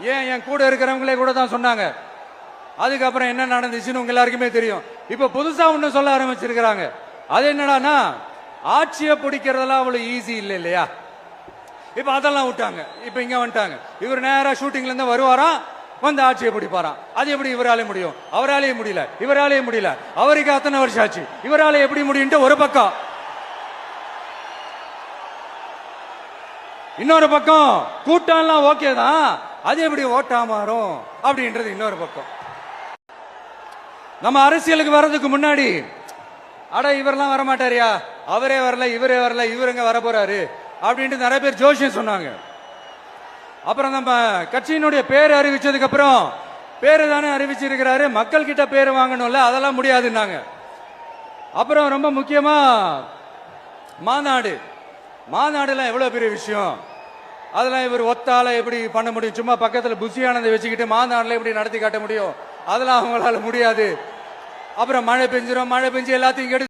ஏன் என் கூட இருக்கிறவங்களே கூட தான் சொன்னாங்க. அதுக்கப்புறம் என்ன நடந்துச்சுன்னு உங்க எல்லாருக்குமே தெரியும். இப்ப புதுசா ஒண்ணு சொல்ல ஆரம்பிச்சிருக்கிறாங்க. அது என்னடான்னா ஆட்சியை பிடிக்கிறதெல்லாம் அவ்வளவு ஈஸி இல்லை இல்லையா? இப்ப அதெல்லாம் விட்டாங்க. இப்ப இங்க வந்துட்டாங்க. இவர் நேரா ஷூட்டிங்ல இருந்து வருவாராம் வந்து ஆட்சியை பிடிப்பாராம். அது எப்படி இவராலே முடியும்? அவராலேயே முடியல. இவராலேயே முடியல. அவருக்கு அத்தனை வருஷம் ஆச்சு. இவராலே எப்படி முடியும்ட்டு ஒரு பக்கம். இன்னொரு பக்கம் கூட்டம்லாம் ஓகே தான். அது எப்படி ஓட்டா மாறும்? அப்படின்றது இன்னொரு பக்கம். நம்ம அரசியலுக்கு வர்றதுக்கு முன்னாடி அட இவரெல்லாம் வர மாட்டாரியா அவரே வரல இவரே வரல இவருங்க வர போறாரு அப்படின்ட்டு நிறைய பேர் ஜோஷியம் சொன்னாங்க. அப்புறம் நம்ம கட்சியினுடைய பேர் அறிவிச்சதுக்கு அப்புறம் பேரு தானே அறிவிச்சிருக்கிறாரு. மக்கள் கிட்ட பேர் வாங்கணும்ல அதெல்லாம் முடியாதுன்னாங்க. அப்புறம் ரொம்ப முக்கியமா மாநாடு. மாநாடுலாம் எவ்வளோ பெரிய விஷயம்? அதெல்லாம் இவர் ஒத்தால எப்படி பண்ண முடியும்? சும்மா பக்கத்தில் புசியானதை வச்சுக்கிட்டு மாநாடுல எப்படி நடத்தி காட்ட முடியும்? அதெல்லாம் அவங்களால முடியாது. அப்புறம் மழை பெஞ்சிரும் மழை பெஞ்சு எல்லாத்தையும் கெடு